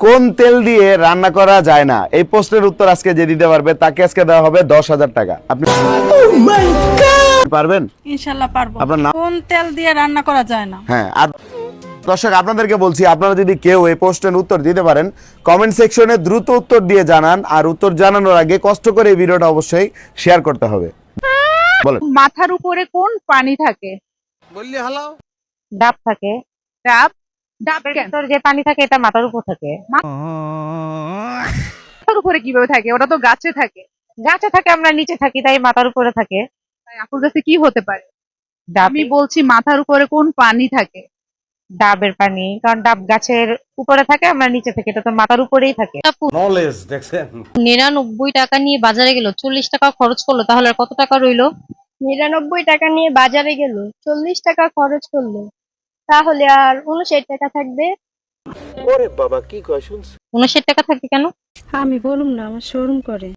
কোন তেল দিয়ে রান্না করা যায় না? এই প্রশ্নের উত্তর আজকে যে দিতে পারবে তাকে আজকে দেওয়া হবে দশ হাজার টাকা। আপনি পারবেন? ইনশাল্লাহ পারব। আপনার নাম? কোন তেল দিয়ে রান্না করা যায় না? হ্যাঁ আর দর্শক আপনাদেরকে বলছি আপনারা যদি কেউ এই প্রশ্নের উত্তর দিতে পারেন কমেন্ট সেকশনে দ্রুত উত্তর দিয়ে জানান আর উত্তর জানানোর আগে কষ্ট করে এই ভিডিওটা অবশ্যই শেয়ার করতে হবে। বলেন। মাথার উপরে কোন পানি থাকে? ডাব থাকে। ডাব ডাব কেন? ভিতর যে পানি থাকে এটা মাথার উপর থাকে। মাথার উপরে কীভাবে থাকে? ওটা তো গাছে থাকে। গাছে থাকে আমরা নিচে থাকি তাই মাথার উপরে থাকে। তাই আপুর কাছে কি হতে পারে? ডাব। আমি বলছি মাথার উপরে কোন পানি থাকে? ডাবের পানি কারণ ডাব গাছের উপরে থাকে আমরা নিচে থাকি এটা তো মাথার উপরেই থাকে। নলেজ দেখছেন? নিরানব্বই টাকা নিয়ে বাজারে গেল চল্লিশ টাকা খরচ করল তাহলে আর কত টাকা রইল? নিরানব্বই টাকা নিয়ে বাজারে গেল চল্লিশ টাকা খরচ করল। তাহলে আর উনষাট টাকা থাকবে। ওরে বাবা কি কয় শুনছ? উনষাট টাকা থাকবে কেন? আমি বলুম না আমার শোরুম করে।